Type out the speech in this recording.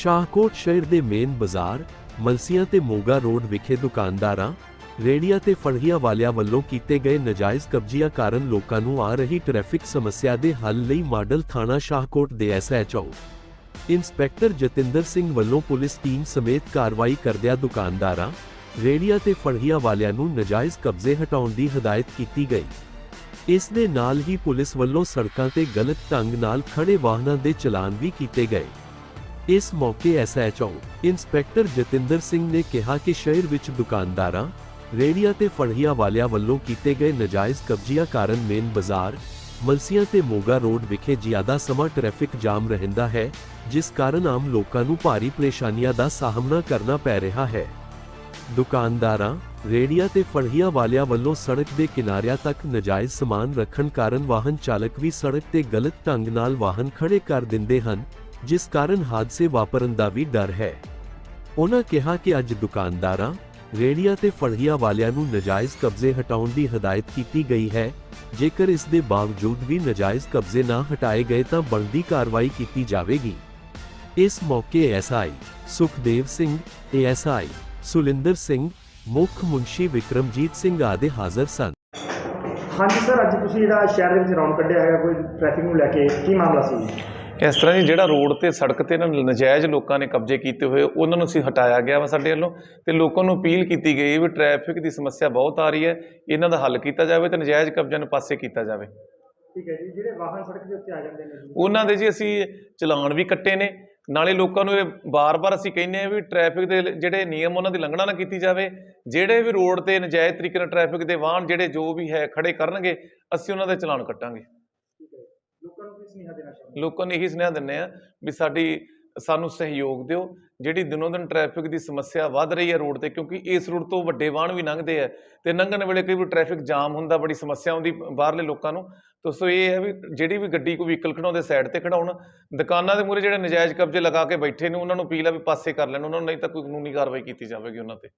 ਸ਼ਾਹਕੋਟ ਸ਼ਹਿਰ ਦੇ ਮੇਨ ਬਾਜ਼ਾਰ, ਮਲਸੀਆਂ ਤੇ ਮੋਗਾ ਰੋਡ ਵਿਖੇ ਦੁਕਾਨਦਾਰਾਂ ਰੇੜੀਆਂ ਤੇ ਫੜੀਆਂ ਵਾਲਿਆਂ ਵੱਲੋਂ ਕੀਤੇ ਗਏ ਨਜਾਇਜ਼ ਕਬਜ਼ਿਆਂ ਕਾਰਨ ਲੋਕਾਂ ਨੂੰ ਆ ਰਹੀ ਟ੍ਰੈਫਿਕ ਸਮੱਸਿਆ ਦੇ ਹੱਲ ਲਈ ਮਾਡਲ ਥਾਣਾ ਸ਼ਾਹਕੋਟ ਦੇ ਐਸਐਚਓ ਇੰਸਪੈਕਟਰ ਜਤਿੰਦਰ ਸਿੰਘ ਵੱਲੋਂ ਪੁਲਿਸ ਟੀਮ ਸਮੇਤ ਕਾਰਵਾਈ ਕਰਦਿਆਂ ਦੁਕਾਨਦਾਰਾਂ ਰੇੜੀਆਂ ਤੇ ਫੜੀਆਂ ਵਾਲਿਆਂ ਨੂੰ ਨਜਾਇਜ਼ ਕਬਜ਼ੇ ਹਟਾਉਣ ਦੀ ਹਦਾਇਤ ਕੀਤੀ ਗਈ। ਇਸ ਦੇ ਨਾਲ ਹੀ ਪੁਲਿਸ ਵੱਲੋਂ ਸੜਕਾਂ ਤੇ ਗਲਤ ਢੰਗ ਨਾਲ ਖੜੇ ਵਾਹਨਾਂ ਦੇ ਚਲਾਨ ਵੀ ਕੀਤੇ ਗਏ। ਇਸ ਮੌਕੇ ਐਸਐਚਓ ਇੰਸਪੈਕਟਰ ਜਤਿੰਦਰ ਸਿੰਘ ਨੇ ਕਿਹਾ ਕਿ ਸ਼ਹਿਰ ਵਿੱਚ ਦੁਕਾਨਦਾਰਾਂ ਰੇੜੀਆਂ ਤੇ ਫੜੀਆਂ ਵਾਲਿਆਂ ਵੱਲੋਂ ਕੀਤੇ ਗਏ ਨਜਾਇਜ਼ ਕਬਜ਼ਿਆਂ ਕਾਰਨ ਮੇਨ ਬਾਜ਼ਾਰ, ਮਲਸੀਆਂ ਤੇ ਮੋਗਾ ਰੋਡ ਵਿਖੇ ਜ਼ਿਆਦਾ ਸਮਾਂ ਟ੍ਰੈਫਿਕ ਜਾਮ ਰਹਿੰਦਾ ਹੈ, ਜਿਸ ਕਾਰਨ ਆਮ ਲੋਕਾਂ ਨੂੰ ਭਾਰੀ ਪਰੇਸ਼ਾਨੀਆਂ ਦਾ ਸਾਹਮਣਾ ਕਰਨਾ ਪੈ ਰਿਹਾ ਹੈ। ਦੁਕਾਨਦਾਰਾਂ ਰੇੜੀਆਂ ਤੇ ਫੜੀਆਂ ਵਾਲਿਆਂ ਵੱਲੋਂ ਸੜਕ ਦੇ ਕਿਨਾਰਿਆਂ ਤੱਕ ਨਜਾਇਜ਼ ਸਮਾਨ ਰੱਖਣ ਕਾਰਨ ਵਾਹਨ ਚਾਲਕ ਵੀ ਸੜਕ ਤੇ ਗਲਤ ਢੰਗ ਨਾਲ ਵਾਹਨ ਖੜੇ ਕਰ ਦਿੰਦੇ ਹਨ ਜਿਸ ਕਾਰਨ ਹਾਦਸੇ ਵਾਪਰਨ ਦਾ ਵੀ ਡਰ ਹੈ। ਉਹਨਾਂ ਕਿਹਾ ਕਿ ਅੱਜ ਦੁਕਾਨਦਾਰਾਂ ਰੇੜੀਆਂ ਤੇ ਫੜੀਆਂ ਵਾਲਿਆਂ ਨੂੰ ਨਜਾਇਜ਼ ਕਬਜ਼ੇ ਹਟਾਉਣ ਦੀ ਹਦਾਇਤ ਕੀਤੀ ਗਈ ਹੈ। ਜੇਕਰ ਇਸ ਦੇ ਬਾਵਜੂਦ ਵੀ ਨਜਾਇਜ਼ ਕਬਜ਼ੇ ਨਾ ਹਟਾਏ ਗਏ ਤਾਂ ਬਣਦੀ ਕਾਰਵਾਈ ਕੀਤੀ ਜਾਵੇਗੀ। ਇਸ ਮੌਕੇ ਐਸਆਈ ਸੁਖਦੇਵ ਸਿੰਘ ਏਐਸਆਈ ਸੁਲਿੰਦਰ ਸਿੰਘ, ਮੁੱਖ ਮੁੰਸ਼ੀ ਵਿਕਰਮਜੀਤ ਸਿੰਘ ਆਦਿ ਹਾਜ਼ਰ ਸਨ। ਹਾਂਜੀ ਸਰ, ਅੱਜ ਤੁਸੀਂ ਜਿਹੜਾ ਸ਼ਹਿਰ ਦੇ ਵਿੱਚ ਰੌਂਡ ਕੱਢਿਆ ਹੈਗਾ, ਕੋਈ ਟ੍ਰੈਫਿਕ ਨੂੰ ਲੈ ਕੇ ਕੀ ਮਾਮਲਾ ਸੀ? ਇਸ ਤਰ੍ਹਾਂ ਜੀ ਜਿਹੜਾ ਰੋਡ ਤੇ ਸੜਕ ਤੇ ਨਾ ਨਜਾਇਜ਼ ਲੋਕਾਂ ਨੇ ਕਬਜ਼ੇ ਕੀਤੇ ਹੋਏ ਉਹਨਾਂ ਨੂੰ ਅਸੀਂ ਹਟਾਇਆ ਗਿਆ ਵਾ ਸਾਡੇ ਵੱਲੋਂ ਤੇ ਲੋਕਾਂ ਨੂੰ ਅਪੀਲ ਕੀਤੀ ਗਈ ਵੀ ਟ੍ਰੈਫਿਕ ਦੀ ਸਮੱਸਿਆ ਬਹੁਤ ਆ ਰਹੀ ਹੈ ਇਹਨਾਂ ਦਾ ਹੱਲ ਕੀਤਾ ਜਾਵੇ ਤੇ ਨਜਾਇਜ਼ ਕਬਜ਼ਿਆਂ ਨੂੰ ਪਾਸੇ ਕੀਤਾ ਜਾਵੇ। ਠੀਕ ਹੈ ਜੀ ਜਿਹੜੇ ਵਾਹਨ ਸੜਕ ਦੇ ਉੱਤੇ ਆ ਜਾਂਦੇ ਨੇ ਉਹਨਾਂ ਦੇ ਜੀ ਅਸੀਂ ਚਲਾਨ ਵੀ ਕੱਟੇ ਨੇ ਨਾਲੇ ਲੋਕਾਂ ਨੂੰ ਇਹ ਬਾਰ-ਬਾਰ ਅਸੀਂ ਕਹਿੰਦੇ ਆ ਵੀ ਟ੍ਰੈਫਿਕ ਦੇ ਜਿਹੜੇ ਨਿਯਮ ਉਹਨਾਂ ਦੀ ਲੰਘਣਾ ਨਾ ਕੀਤੀ ਜਾਵੇ ਜਿਹੜੇ ਵੀ ਰੋਡ ਤੇ ਨਜਾਇਜ਼ ਤਰੀਕੇ ਨਾਲ ਟ੍ਰੈਫਿਕ ਦੇ ਵਾਹਨ ਜਿਹੜੇ ਜੋ ਵੀ ਹੈ ਖੜੇ ਕਰਨਗੇ ਅਸੀਂ ਉਹਨਾਂ ਦੇ ਚਲਾਨ ਕੱਟਾਂਗੇ। ਸੁਨੇਹਾ ਦੇਣਾ ਚਾਹੁੰਦੇ ਲੋਕਾਂ ਨੂੰ ਇਹੀ ਸੁਨੇਹਾ ਦਿੰਦੇ ਆ ਵੀ ਸਾਡੀ, ਸਾਨੂੰ ਸਹਿਯੋਗ ਦਿਓ। ਜਿਹੜੀ ਦਿਨੋਂ ਦਿਨ ਟ੍ਰੈਫਿਕ ਦੀ ਸਮੱਸਿਆ ਵੱਧ ਰਹੀ ਹੈ ਰੋਡ ਤੇ, ਕਿਉਂਕਿ ਇਸ ਰੋਡ ਤੋਂ ਵੱਡੇ ਵਾਹਨ ਵੀ ਲੰਘਦੇ ਆ ਤੇ ਲੰਘਣ ਵੇਲੇ ਕਈ ਵਾਰ ਟ੍ਰੈਫਿਕ ਜਾਮ ਹੁੰਦਾ, ਬੜੀ ਸਮੱਸਿਆ ਆਉਂਦੀ ਬਾਹਰਲੇ ਲੋਕਾਂ ਨੂੰ। ਤਾਂ ਸੋ ਇਹ ਹੈ ਵੀ ਜਿਹੜੀ ਵੀ ਗੱਡੀ ਕੋਈ ਵਹੀਕਲ ਖੜਾਉਂਦੇ ਸਾਈਡ ਤੇ ਖੜਾਉਣ ਦੁਕਾਨਾਂ ਦੇ ਮੂਹਰੇ ਜਿਹੜੇ ਨਜਾਇਜ਼ ਕਬਜ਼ੇ ਲਗਾ ਕੇ ਬੈਠੇ ਨੇ, ਉਹਨਾਂ ਨੂੰ ਅਪੀਲ ਆ ਵੀ ਪਾਸੇ ਕਰ ਲੈਣ, ਉਹਨਾਂ ਨੂੰ ਨਹੀਂ ਤਾਂ ਕੋਈ ਕਾਨੂੰਨੀ ਕਾਰਵਾਈ ਕੀਤੀ ਜਾਵੇਗੀ ਉਹਨਾਂ ਤੇ।